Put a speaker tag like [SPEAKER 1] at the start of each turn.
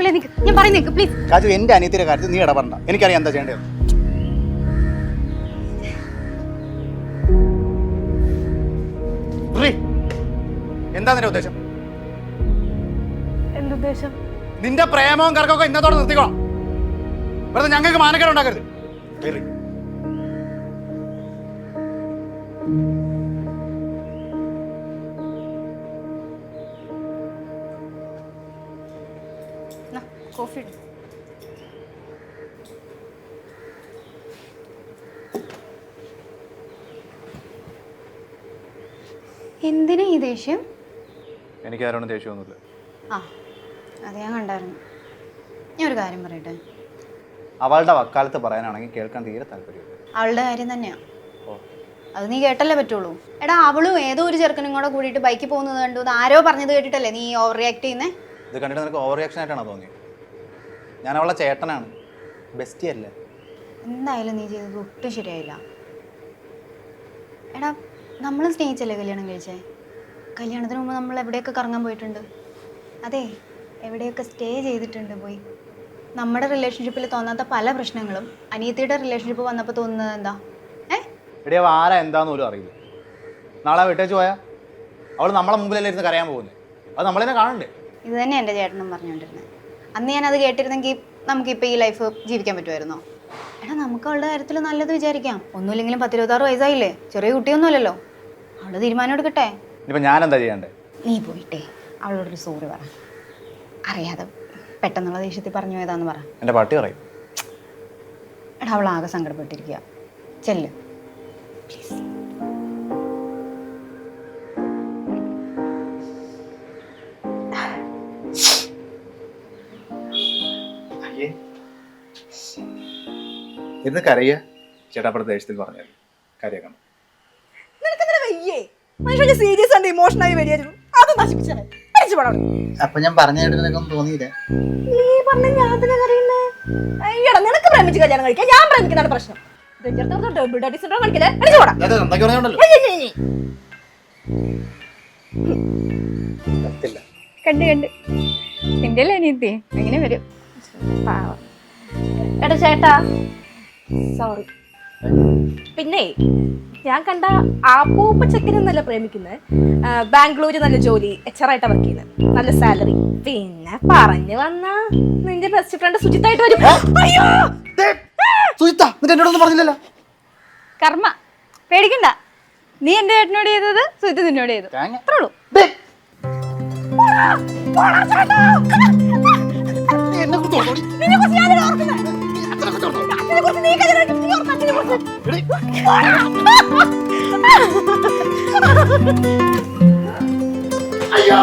[SPEAKER 1] രാഹുലെ നിക്ക്. ഞാൻ പറയുന്ന നിക്ക് പ്ലീസ്
[SPEAKER 2] കാജു എന്റെ അനിയത്തിന്റെ കാര്യത്തിൽ നീ ഇടപെടണ്ട. എനിക്കറിയാം എന്താ ചെയ്യേണ്ടത്. എന്താ നിന്റെ ഉദ്ദേശം?
[SPEAKER 1] എന്തുദ്ദേശം
[SPEAKER 2] നിന്റെ പ്രേമവും കറക്കൊക്കെ ഇന്നത്തോടെ നിർത്തിക്കോ. വെറുതെ ഞങ്ങൾക്ക് മാനക്കേട് ഉണ്ടാക്കരുത്.
[SPEAKER 1] കോഫി. എന്തിനാ ഈ ദേഷ്യം?
[SPEAKER 2] എനിക്ക് ആരോടും ദേഷ്യമൊന്നുമില്ല.
[SPEAKER 1] ആ അത് ഞാൻ കണ്ടായിരുന്നു. ഞാൻ ഒരു കാര്യം പറയട്ടെ?
[SPEAKER 2] അവളുടെ വക്കാലത്ത് പറയാനാണെങ്കിൽ കേൾക്കാൻ തീരെ താല്പര്യമില്ല
[SPEAKER 1] അവളുടെ കാര്യം തന്നെയാ. അത് നീ കേട്ടല്ലേ പറ്റുള്ളൂ. എടാ അവളും ഏതോ ഒരു ചെറുക്കനും കൂടെ കൂടിയിട്ട് ബൈക്കിൽ പോകുന്നത് കണ്ടു. അത് ആരോ പറഞ്ഞത് കേട്ടിട്ടല്ലേ നീ ഓവർ റിയാക്ട് ചെയ്യുന്നേ?
[SPEAKER 2] ഇത് കണ്ടിട്ട് നിനക്ക് ഓവർ റിയാക്ഷൻ ആയിട്ടാണോ തോന്നിയത് ഞാൻ അവളെ ചേട്ടനാണ്. ബെസ്റ്റി അല്ല?
[SPEAKER 1] എന്തായാലും നീ ചെയ്തത് ഒട്ടും ശരിയായില്ല. എടാ നമ്മൾ സ്നേഹിച്ചല്ലേ കല്യാണം കഴിച്ചേ? കല്യാണത്തിന് മുമ്പ് നമ്മൾ എവിടെയൊക്കെ കറങ്ങാൻ പോയിട്ടുണ്ട്? അതെ എവിടെയൊക്കെ സ്റ്റേ ചെയ്തിട്ടുണ്ട് പോയി. നമ്മുടെ റിലേഷൻഷിപ്പിൽ തോന്നാത്ത പല പ്രശ്നങ്ങളും അനിയത്തിയുടെ റിലേഷൻഷിപ്പ് വന്നപ്പോൾ തോന്നുന്നത് എന്താ? ഏ?
[SPEAKER 2] എടേ അവ ആരാ എന്താന്ന് പോലും അറിയില്ല. നാളെ വിട്ടേച്ച് പോയാ? അവൾ നമ്മളെ മുമ്പിലല്ലേ ഇരുന്ന് കരയാൻ പോകുന്നത് അത് നമ്മളെന്നെ കാണണ്ടേ?
[SPEAKER 1] ഇത് തന്നെ എന്റെ ചേട്ടനും പറഞ്ഞുകൊണ്ടിരുന്നത് അന്ന് ഞാൻ അത് കേട്ടിരുന്നെങ്കിൽ നമുക്കിപ്പോൾ ഈ ലൈഫ് ജീവിക്കാൻ പറ്റുമായിരുന്നോ? എടാ നമുക്ക് അവളുടെ കാര്യത്തിൽ നല്ലത് വിചാരിക്കാം. ഒന്നുമില്ലെങ്കിലും പത്തിരുപത്താറ് വയസ്സായില്ലേ? ചെറിയ കുട്ടിയൊന്നുമല്ലല്ലോ. അവളുടെ തീരുമാനം എടുക്കട്ടെ.
[SPEAKER 2] ഇനിയിപ്പോൾ ഞാൻ എന്താ ചെയ്യണ്ടേ?
[SPEAKER 1] നീ പോയിട്ടേ അവളോടൊരു സോറി പറ. അറിയാതെ പെട്ടെന്നുള്ള ദേഷ്യത്തിൽ പറഞ്ഞു പോയതാന്ന് പറ.
[SPEAKER 2] എന്റെ പാട്ടി പറയും.
[SPEAKER 1] എടാ അവൾ ആകെ സങ്കടപ്പെട്ടിരിക്കുക ചെല്ല്. പ്ലീസ്
[SPEAKER 2] ഇന്ന് കരയ. ചേട്ടാപ്പുറത്തെ ദേഷ്യത്തിൽ പറഞ്ഞു കരയാക്കണം
[SPEAKER 3] നിനക്കെന്തിനാ വയ്യേ? മനുഷ്യന് സീരിയസ് ആൻഡ് ഇമോഷണൽ ആയി വരികയായിരുന്നു അത്.
[SPEAKER 2] അപ്പൊ ഞാൻ പറഞ്ഞു കേട്ടിട്ടൊന്നും തോന്നിയില്ല?
[SPEAKER 3] നീ പറഞ്ഞ ഞാൻ തന്നെ കറിയുന്നേ അയ്യടാ നിനക്ക് പ്രേമിച്ച് കല്യാണം കഴിക്കാൻ ഞാൻ പ്രേമിക്കുന്നതാണ് പ്രശ്നം.
[SPEAKER 1] കണ്ട് കണ്ട്. എന്റെ അല്ലേ അനിയത്തി? എങ്ങനെ വരും?
[SPEAKER 3] പാവം. എടാ ചേട്ടാ. സോറി പിന്നെ ഞാൻ കണ്ട ആപ്പൂപ്പ നല്ല പ്രേമിക്കുന്നത് ബാംഗ്ലൂര് നല്ല ജോലി എച്ച് ആർ ആയിട്ട് വർക്ക് ചെയ്യുന്നത് നല്ല സാലറി പിന്നെ പറഞ്ഞു വന്ന നിന്റെ ബെസ്റ്റ് ഫ്രണ്ട് സുജിത്തായിട്ട് വരും. അയ്യോ!
[SPEAKER 2] സുജിത്ത എന്നോടൊന്നും പറഞ്ഞില്ലല്ലോ.
[SPEAKER 1] കർമ്മ പേടിക്കണ്ട. നീ എന്റെ ചേട്ടനോട് ചെയ്തത് സുജിത്ത് നിന്നോട് ചെയ്തു. അത്രേ ഉള്ളൂ.
[SPEAKER 3] പോടാ, പോടാ ചേട്ടാ. നിന്നെക്കുറിച്ച് ഞാനല്ലേ ഓർക്കുന്നെ. അതിനെക്കുറിച്ച് നീ കല്യാണം കഴിക്കും, നീ ഓർക്ക അതിനെക്കുറിച്ച്. പോടാ.
[SPEAKER 2] അയ്യോ